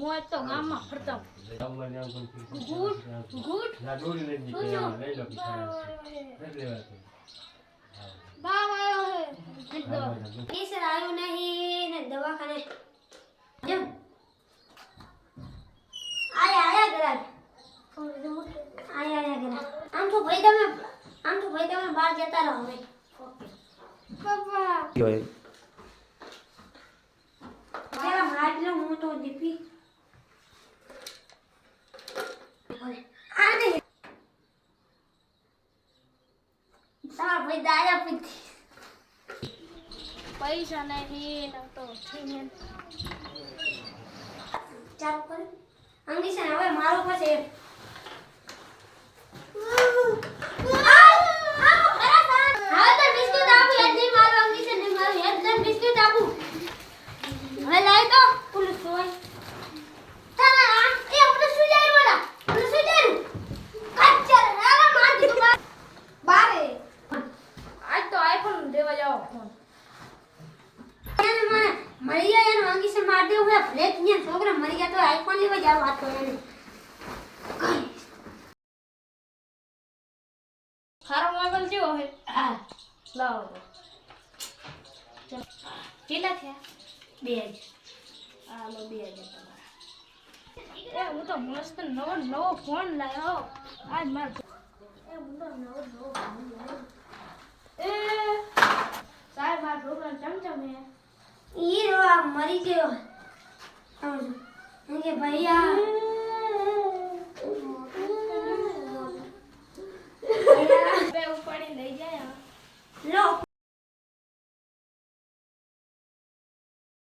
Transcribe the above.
હું આજ તો ગામમાં ફરતા. ગુડ ગુડ બાપ આવ્યો હે. કેસર આવ્યું નહીં ને દવાખાને. જેમ આયા આયા ગ્રાહક આયા આયા ગ્રાહક આમ તો ભાઈ તમે આમ તો ભાઈ તમે બહાર જતા રહો હવે. પપ્પા જરા હાથ લો હું તો દીપી આ નહીં તારા ભાઈ દાયા પીધી પૈસા નહીં તો. ચાલુ કર અંગી છે ને હવે મારો પાસે હવે તો બિસ્કિટ આપું યાદ નહીં મારું અંગી છે નહીં મારું યાદ નહીં બિસ્કિટ આપું હવે લાય તો પુલું સોય તારા આ એ પુલું સુઈ જાય બોલા પુલું સુઈ જાય કચ્ચર રાવા માર દીધું બા બારે આજ તો આઈફોન દેવા જાઓ મરી જાય એનો અંગી સે માર દેવું હે ભલે ત્યાં છોકરા મરી ગયા તો આઈફોન લેવા જાવ વાત તો. એને મોબાઈલ જેવો હે હા લાવો. કેટલા થયા બે જ બે એ, હું તો મસ્ત નવો નવો ફોન લાવ્યો. આજ માર નવો નવો ભણી લાવ્યો. એ સાહેબ આ છોકરા ચમચમ હે આ મરી ગયો. ભૈયા